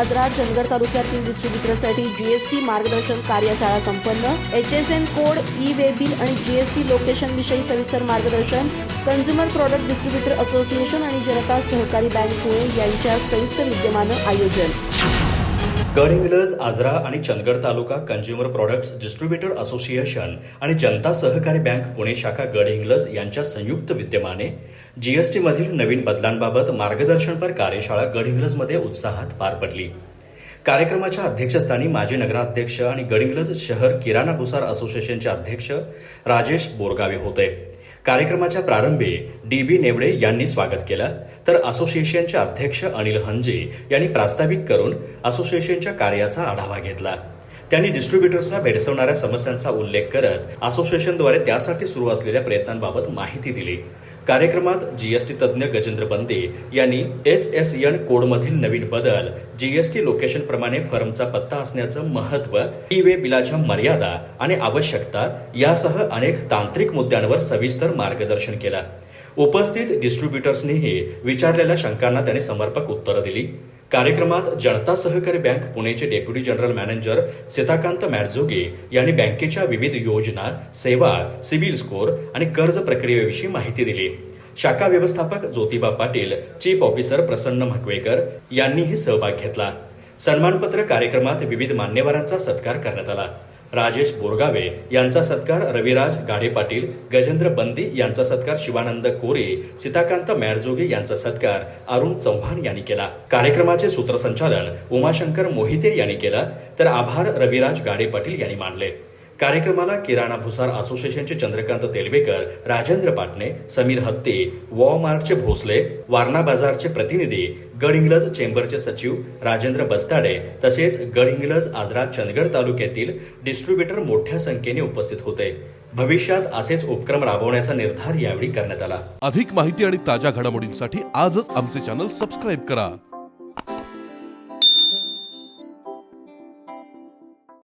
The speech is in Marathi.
आजरा चंदगड तालुक्यातील डिस्ट्रीब्युटरसाठी जीएसटी मार्गदर्शन कार्यशाळा संपन्न. H S N code E way bill आणि जीएसटी लोकेशन विषयी सविस्तर मार्गदर्शन कन्झ्युमर प्रॉडक्ट डिस्ट्रीब्युटर असोसिएशन आणि जनता सहकारी बँक पुणे यांच्या संयुक्त विद्यमानं आयोजन. गडहिंग्लज आजरा आणि Chandgad taluka consumer products distributor association आणि जनता सहकारी बँक पुणे शाखा गडहिंग्लज यांच्या संयुक्त विद्यमाने जीएसटीमधील नवीन बदलांबाबत मार्गदर्शनपर कार्यशाळा गडहिंग्लजमध्ये उत्साहात पार पडली. कार्यक्रमाच्या अध्यक्षस्थानी माजी नगराध्यक्ष आणि गडिंग्लज शहर किराणा भुसार असोसिएशनचे अध्यक्ष राजेश बोरगावे होते. कार्यक्रमाच्या प्रारंभी डी बी नेवडे यांनी स्वागत केलं. तर असोसिएशनचे अध्यक्ष अनिल हंजे यांनी प्रास्ताविक करून असोसिएशनच्या कार्याचा आढावा घेतला. त्यांनी डिस्ट्रीब्युटर्सना भेडसवणाऱ्या समस्यांचा उल्लेख करत असोसिएशनद्वारे त्यासाठी सुरू असलेल्या प्रयत्नांबाबत माहिती दिली. कार्यक्रमात जीएसटी तज्ज्ञ गजेंद्र बंदे यांनी एच एस एन कोडमधील नवीन बदल जीएसटी लोकेशन प्रमाणे फर्मचा पत्ता असण्याचं महत्त्व ई वे बिलाच्या मर्यादा आणि आवश्यकता यासह अनेक तांत्रिक मुद्द्यांवर सविस्तर मार्गदर्शन केलं. उपस्थित डिस्ट्रीब्युटर्सनीही विचारलेल्या शंकांना त्यांनी समर्पक उत्तरं दिली. कार्यक्रमात Janata Sahakari bank पुणेचे deputy general manager Sitakant Madjoge यांनी बँकेच्या विविध योजना सेवा सिबिल स्कोर आणि कर्ज प्रक्रियेविषयी माहिती दिली. शाखा व्यवस्थापक ज्योतिबा पाटील चीफ ऑफिसर प्रसन्न म्हकवेकर यांनीही सहभाग घेतला. सन्मानपत्र कार्यक्रमात विविध मान्यवरांचा सत्कार करण्यात आला. राजेश बोरगावे यांचा सत्कार रविराज गाडे पाटील गजेंद्र बंदी यांचा सत्कार शिवानंद कोरे सीताकांत मॅडजोगे यांचा सत्कार अरुण चव्हाण यांनी केला. कार्यक्रमाचे सूत्रसंचालन उमाशंकर मोहिते यांनी केलं. तर आभार रविराज गाडे पाटील यांनी मानले. कार्यक्रमाला किराणा भुसार असोसिएशनचे चंद्रकांत तेलवेकर राजेंद्र पाटणे समीर हत्ते वॉमार्कचे भोसले वारणा बाजारचे प्रतिनिधी गडहिंग्लज चेंबरचे सचिव राजेंद्र बस्ताडे तसेच गडहिंग्लज आजरा चंदगड तालुक्यातील डिस्ट्रीब्युटर मोठ्या संख्येने उपस्थित होते. भविष्यात असेच उपक्रम राबवण्याचा निर्धार यावेळी करण्यात आला. अधिक माहिती आणि ताज्या घडामोडींसाठी आजच आमचे चॅनल सबस्क्राईब करा.